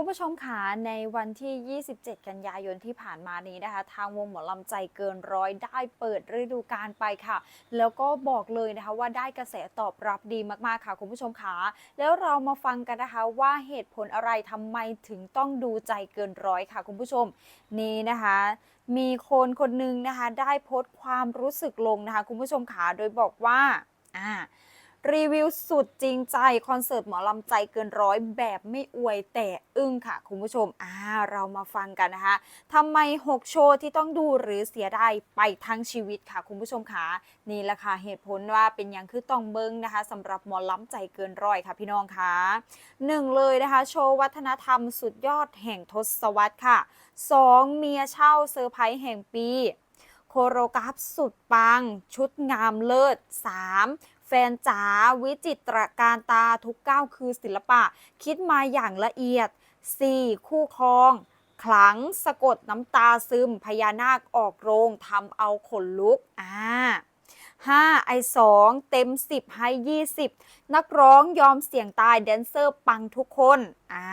คุณผู้ชมคะในวันที่ 27 กันยายนที่ผ่านมานี้นะคะ ทางวงหมอลำใจเกินร้อยได้เปิดฤดูกาลไปค่ะ แล้วก็บอกเลยนะคะว่าได้กระแสตอบรับดีมากๆค่ะ คุณผู้ชมคะแล้วเรามาฟังกันนะคะว่าเหตุผลอะไรทำไมถึงต้องดูใจเกินร้อยค่ะ คุณผู้ชม นี่นะคะมีคนคนหนึ่งนะคะ ได้โพสต์ความรู้สึกลงนะคะ คุณผู้ชมขาโดยบอกว่าอ่า รีวิวสุดจริงใจ คอนเสิร์ตหมอลำใจเกินร้อยแบบไม่อวยแต่อึ้งค่ะ คุณผู้ชมอ่าเรามาฟังกันนะคะทำไม 6 โชว์ที่ต้องดูหรือเสียดายไปทั้งชีวิตค่ะ คุณผู้ชมคะนี่แหละค่ะเหตุผลว่าเป็นอย่างคือต้องเบิ้งนะคะสำหรับหมอลำใจเกินร้อยค่ะพี่น้องคะหนึ่งเลยนะคะโชว์วัฒนธรรมสุดยอดแห่งทศวรรษค่ะ 2. เมียเช่าเซอร์ไพรส์แห่งปีโคโรกราฟสุดปัง ชุดงามเลิศ 3. แฟนจ๋าวิจิตรการตาทุกก้าวคือศิลปะ คิดมาอย่างละเอียด 4. คู่ครอง ขลังสะกดน้ำตาซึม พญานาคออกโรงทำเอาขนลุกอ่า 5. ไอสองเต็ม10ให้20นักร้องยอมเสี่ยงตายแดนเซอร์ปังทุกคนอ่า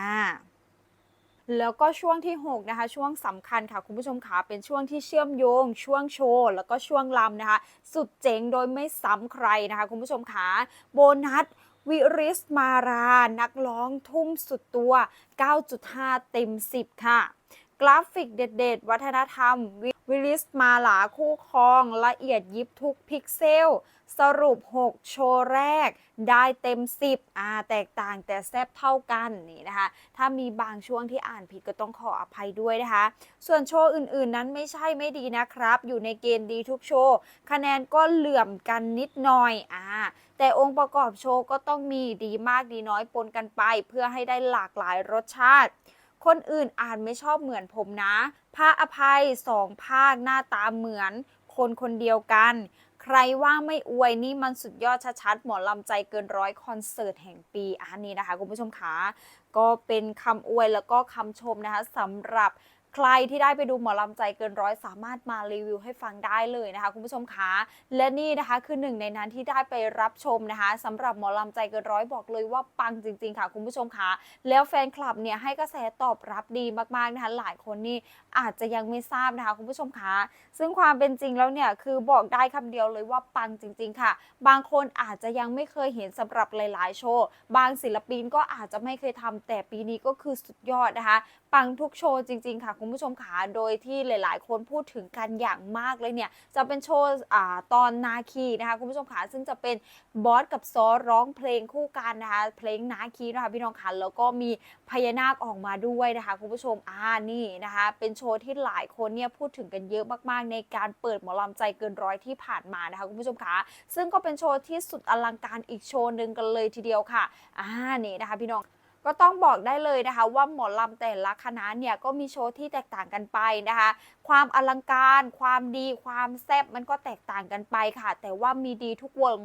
แล้วก็ช่วงที่ 6 นะคะ ช่วงสำคัญค่ะ คุณผู้ชมขาเป็นช่วงที่เชื่อมโยง ช่วงโชว์แล้วก็ช่วงลำนะคะ สุดเจ๋งโดยไม่ซ้ำใครนะคะ คุณผู้ชมขาโบนัสวิริสมารา นักร้องทุ่มสุดตัว 9.5 เต็ม 10 ค่ะ กราฟิกเด็ด ๆ วัฒนธรรม วิวิริสมาหลาคู่ครองละเอียดยิบทุกพิกเซล สรุป 6 โชว์แรก ได้เต็ม 10อ่าแตกต่างแต่แซบเท่ากันนี่นะคะ ถ้ามีบางช่วงที่อ่านผิดก็ต้องขออภัยด้วยนะคะ ส่วนโชว์อื่นๆนั้นไม่ใช่ไม่ดีนะครับ อยู่ในเกณฑ์ดีทุกโชว์ คะแนนก็เหลื่อมกันนิดหน่อยอ่าแต่องค์ประกอบโชว์ก็ต้องมีดีมากดีน้อยปนกันไป เพื่อให้ได้หลากหลายรสชาติ คนอื่นอ่านไม่ชอบเหมือนผมนะพระอภัยสองภาคหน้าตาเหมือน คนคนเดียวกัน ใครว่าไม่อวยนี่มันสุดยอดชัดๆ หมอลำใจเกินร้อยคอนเสิร์ตแห่งปีอันนี้นะคะคุณผู้ชมคะก็เป็นคำอวยแล้วก็คำชมนะคะสำหรับ ใครที่ได้ไปดูหมอลำใจเกินร้อยสามารถมารีวิวให้ฟังได้เลยนะคะ คุณผู้ชมคะและนี่นะคะคือหนึ่งในนั้นที่ได้ไปรับชมนะคะสำหรับหมอลำใจเกินร้อยบอกเลยว่าปังจริง ๆ ค่ะ คุณผู้ชมคะแล้วแฟนคลับเนี่ยให้กระแสตอบรับดีมากๆนะคะหลายคนนี่อาจจะยังไม่ทราบนะคะ คุณผู้ชมคะซึ่งความเป็นจริงแล้วเนี่ยคือบอกได้คำเดียวเลยว่าปังจริง ๆ ค่ะ บางคนอาจจะยังไม่เคยเห็นสำหรับหลาย ๆ โชว์บางศิลปินก็อาจจะไม่เคยทำแต่ปีนี้ก็คือสุดยอดนะคะ ปังทุกโชว์จริง ๆ ค่ะ คุณผู้ชมขาโดยที่หลาย ๆ คนพูดถึงกันอย่างมากเลยเนี่ย จะเป็นโชว์ตอนนาคีนะคะคุณผู้ชมขาซึ่งจะเป็นบอสกับซอร้องเพลงคู่กันนะคะเพลงนาคีนะคะพี่น้องคะแล้วก็มีพญานาคออกมาด้วยนะคะคุณผู้ชมอ่านี่นะคะเป็นโชว์ที่หลายคนเนี่ยพูดถึงกันเยอะมาก ๆ ในการเปิดหมอลำใจเกินร้อยที่ผ่านมานะคะคุณผู้ชมคะซึ่งก็เป็นโชว์ที่สุดอลังการอีกโชว์หนึ่งกันเลยทีเดียวค่ะอ่านี่นะคะพี่น้อง ก็ต้องบอกได้เลยนะคะ ว่าหมอลำแต่ละคณะเนี่ยก็มีโชว์ที่แตกต่างกันไปนะคะ ความอลังการ ความดีความแซ่บมันก็แตกต่างกันไปค่ะ แต่ว่ามีดีทุกวง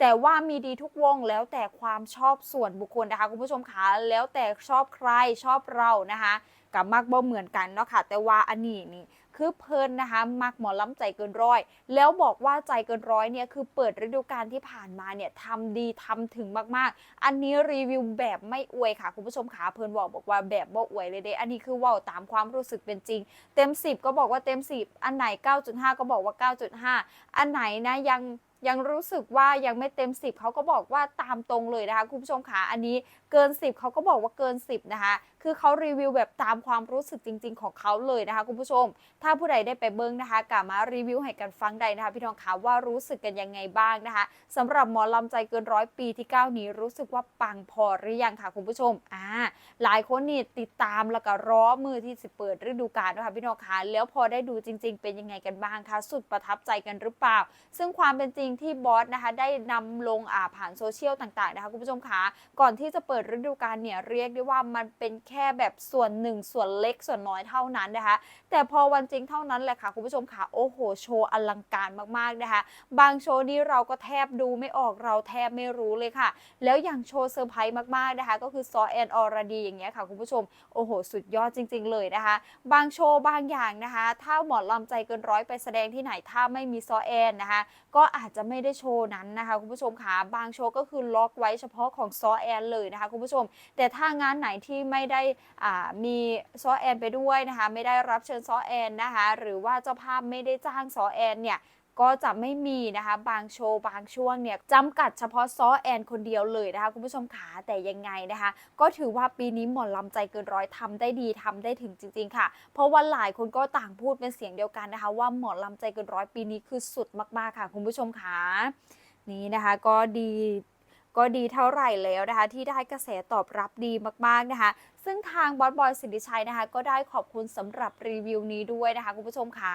แต่ว่ามีดีทุกวงแล้วแต่ความชอบส่วนบุคคลนะคะคุณผู้ชมคะแล้วแต่ชอบใครชอบเรานะคะกับมักบ่เหมือนกันเนาะค่ะแต่ว่าอันนี้นี่ คือเพลินนะคะมักหมอล้ำใจเกินร้อย แล้วบอกว่าใจเกินร้อยเนี่ยคือเปิดฤดูกาลที่ผ่านมาเนี่ยทำดีทำถึงมากๆ อันนี้รีวิวแบบไม่อวยค่ะ คุณผู้ชมขาเพลินบอกบอกว่าแบบบ่อวยเลยเด้อันนี้คือว่าตามความรู้สึกเป็นจริง เต็ม 10 ก็บอกว่าเต็ม 10 อันไหน 9.5 ก็บอกว่า 9.5 อันไหนนะยังยังรู้สึกว่ายังไม่เต็ม 10เขาก็บอกว่าตามตรงเลยนะคะคุณผู้ชมขาอันนี้เกิน 10เขาก็บอกว่าเกิน 10 นะคะ คือเขารีวิวแบบตามความรู้สึกจริง ๆ ของเขาเลยนะคะคุณผู้ชม ถ้าผู้ใดได้ไปเบิ้งนะคะกลับมารีวิวให้กันฟังได้นะคะพี่น้องคะว่ารู้สึกกันยังไงบ้างนะคะสำหรับหมอลำใจเกินร้อยปีที่ 9 นี้รู้สึกว่าปังพอหรือยังค่ะคุณผู้ชมอ่าหลายคนนี่ติดตามแล้วก็รอมือที่จะเปิดฤดูกาลนะคะพี่น้องคะแล้วพอได้ดูจริง ๆ เป็นยังไงกันบ้างคะสุดประทับใจกันหรือเปล่า ซึ่งความเป็นจริงที่บอสนะคะได้นำลงอ่าผ่านโซเชียลต่างๆนะคะคุณผู้ชมคะก่อนที่จะเปิดฤดูกาลเนี่ยเรียกได้ว่ามันเป็นแค่แบบส่วนหนึ่งส่วนเล็กส่วนน้อยเท่านั้นนะคะแต่พอวันจริงเท่านั้นแหละค่ะคุณผู้ชมคะโอ้โหโชว์อลังการมากๆนะคะบางโชว์นี้เราก็แทบดูไม่ออกเราแทบไม่รู้เลยค่ะ แล้วอย่างโชว์เซอร์ไพรส์มากๆนะคะก็คือซอแอนออรดีอย่างเงี้ยค่ะคุณผู้ชมโอ้โหสุดยอดจริง ๆ เลยนะคะ บางโชว์บางอย่างนะคะ ถ้าหมอลำใจเกินร้อยไปแสดงที่ไหนถ้าไม่มีซอแอนนะคะก็อาจจะไม่ได้โชว์นั้นนะคะคุณผู้ชมค่ะบางโชว์ก็คือล็อกไว้เฉพาะของซอแอนเลยนะคะนะคะคุณผู้ชม แต่ถ้างานไหนที่ไม่ได้อ่ามีซอแอนไปด้วยนะคะไม่ได้รับเชิญซอแอนนะคะหรือว่าเจ้าภาพไม่ได้จ้างซอแอนเนี่ย ก็จะไม่มีนะคะ บางโชว์บางช่วงเนี่ยจำกัดเฉพาะซอแอนคนเดียวเลยนะคะ คุณผู้ชมขาแต่ยังไงนะคะ ก็ถือว่าปีนี้หมอนลำใจเกินร้อยทำได้ดีทำได้ถึงจริง ๆ ค่ะ เพราะว่าหลายคนก็ต่างพูดเป็นเสียงเดียวกันนะคะ ว่าหมอนลำใจเกินร้อยปีนี้คือสุดมากๆค่ะ คุณผู้ชมขานี่นะคะก็ดี ก็ดีเท่าไหร่แล้วนะคะ ที่ได้กระแสตอบรับดีมากๆนะคะ ซึ่งทางบอสบอยสิริชัยนะคะ ก็ได้ขอบคุณสำหรับรีวิวนี้ด้วยนะคะ คุณผู้ชมขา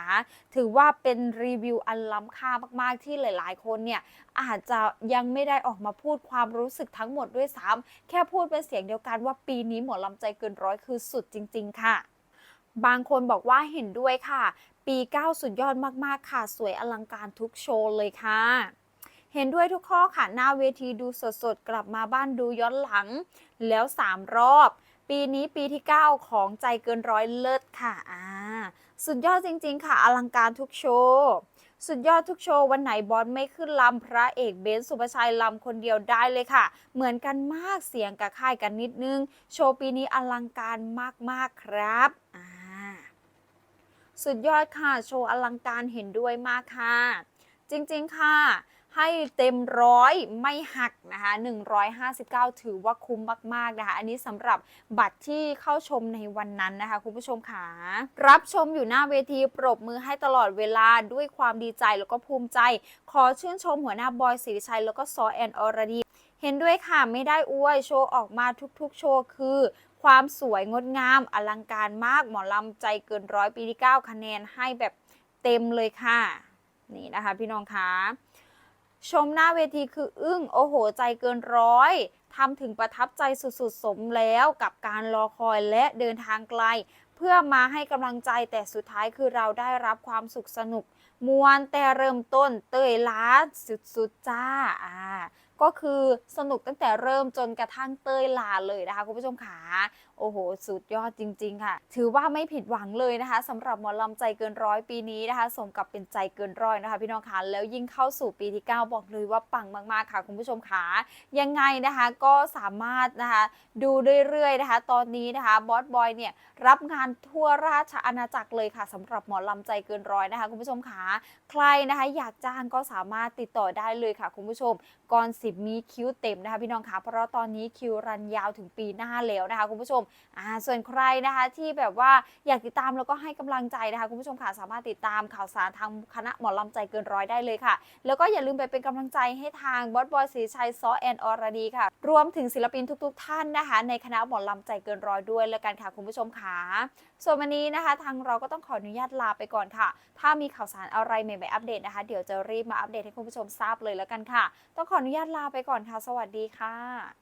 ถือว่าเป็นรีวิวอันล้ำค่ามากๆที่หลายๆ คนเนี่ยอาจจะยังไม่ได้ออกมาพูดความรู้สึกทั้งหมดด้วยซ้ำแค่พูดเป็นเสียงเดียวกันว่าปีนี้หมอลำใจเกินร้อยคือสุดจริง ๆ ค่ะ บางคนบอกว่าเห็นด้วยค่ะ ปี 9 สุดยอดมากๆค่ะ สวยอลังการทุกโชว์เลยค่ะ เห็นด้วยทุกข้อค่ะ หน้าเวทีดูสดๆ กลับมาบ้านดูย้อนหลัง แล้ว 3 รอบ ปีนี้ปีที่ 9 ของใจเกินร้อยเลิศค่ะอ่าสุดยอดจริงๆ ค่ะ อลังการทุกโชว์สุดยอดทุกโชว์ วันไหนบอสไม่ขึ้นลำพระเอกเบนซ์สุภชัยลำคนเดียวได้เลยค่ะ เหมือนกันมากเสียงกับค่ายกันนิดนึง โชว์ปีนี้อลังการมากๆครับอ่าสุดยอดค่ะ โชว์อลังการเห็นด้วยมากค่ะ จริงๆค่ะ ให้เต็มร้อยไม่หักนะคะ159 ถือว่าคุ้มมากๆนะคะ อันนี้สำหรับบัตรที่เข้าชมในวันนั้นนะคะ คุณผู้ชมค่ะรับชมอยู่หน้าเวทีปรบมือให้ตลอดเวลาด้วยความดีใจแล้วก็ภูมิใจ ขอชื่นชมหัวหน้าบอยสิริชัย แล้วก็ซอแอนอรดี เห็นด้วยค่ะไม่ได้อวยโชว์ออกมาทุกๆ โชว์คือความสวยงดงามอลังการมากหมอลำใจเกินร้อยปีที่9คะแนนให้แบบเต็มเลยค่ะ นี่นะคะพี่น้องคะ ชมหน้าเวทีคืออึ้งโอ้โหใจเกินร้อยทำถึงประทับใจสุดๆ สมแล้วกับการรอคอยและเดินทางไกล เพื่อมาให้กำลังใจแต่สุดท้ายคือเราได้รับความสุขสนุก มวนแต่เริ่มต้นเตยล้าสุดๆ จ้าอ่า ก็คือสนุกตั้งแต่เริ่มจนกระทั่งเต้ยลาเลยนะคะคุณผู้ชมขาโอ้โห สุดยอดจริง ๆ ค่ะ ถือว่าไม่ผิดหวังเลยนะคะสำหรับหมอลำใจเกินร้อยปีนี้นะคะ สมกับเป็นใจเกินร้อยนะคะ พี่น้องคะแล้วยิ่งเข้าสู่ปีที่ 9 บอกเลยว่าปังมากๆค่ะคุณผู้ชมขายังไงนะคะก็สามารถนะคะดูเรื่อยๆนะคะ ตอนนี้นะคะบอสบอยเนี่ยรับงานทั่วราชอาณาจักรเลยค่ะสำหรับหมอลำใจเกินร้อยนะคะคุณผู้ชมขาใครนะคะอยากจ้างก็สามารถติดต่อได้เลยค่ะคุณผู้ชม ก่อน10มีคิวเต็มนะคะพี่น้องคะเพราะตอนนี้คิวรันยาวถึงปีหน้าแล้วนะคะคุณผู้ชมอ่าส่วนใครนะคะที่แบบว่าอยากติดตามแล้วก็ให้กำลังใจนะคะคุณผู้ชมค่ะสามารถติดตามข่าวสารทางคณะหมอลำใจเกินร้อยได้เลยค่ะ แล้วก็อย่าลืมไปเป็นกำลังใจให้ทางบอสบอยศรีชัยซอแอนอรดีค่ะ รวมถึงศิลปินทุก ๆ ท่านนะคะ ในคณะหมอลำใจเกินร้อยด้วยแล้วกันค่ะคุณผู้ชมค่ะส่วนวันนี้นะคะทางเราก็ต้องขออนุญาตลาไปก่อนค่ะ ถ้ามีข่าวสารอะไรใหม่ๆอัปเดตนะคะ เดี๋ยวจะรีบมาอัปเดตให้คุณผู้ชมทราบเลยแล้วกันค่ะ ต้องขออนุญาตลาไปก่อนค่ะ สวัสดีค่ะ